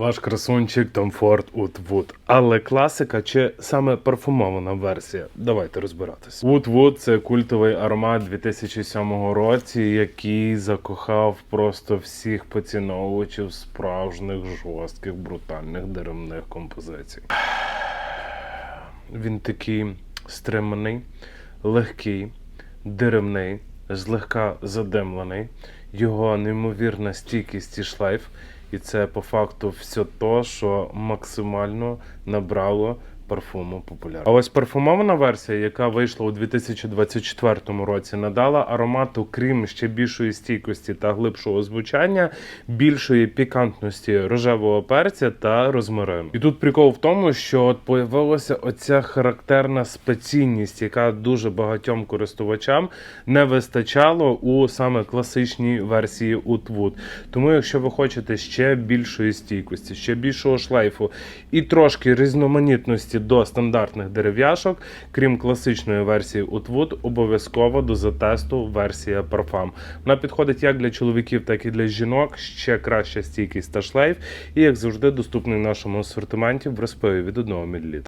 Ваш красунчик Tom Ford Woodwood. Але класика чи саме парфумована версія? Давайте розбиратись. Woodwood – це культовий аромат 2007 році, який закохав просто всіх поціновувачів справжніх жорстких брутальних деревних композицій. Він такий стриманий, легкий, деревний, злегка задимлений. Його неймовірна стійкість і шлейф. І це по факту все то, що максимально набрало парфуму популярності. А ось парфумована версія, яка вийшла у 2024 році, надала аромату, крім ще більшої стійкості та глибшого звучання, більшої пікантності рожевого перця та розмарину. І тут прикол в тому, що от появилася оця характерна спеційність, яка дуже багатьом користувачам не вистачало у саме класичній версії Woodwood. Тому, якщо ви хочете ще більшої стійкості, ще більшого шлейфу і трошки різноманітності до стандартних дерев'яшок, крім класичної версії Утвуд, обов'язково до затесту версія парфам. Вона підходить як для чоловіків, так і для жінок. Ще краща стійкість та шлейф, і як завжди доступний в нашому асортименті в розпиві від 1 мл.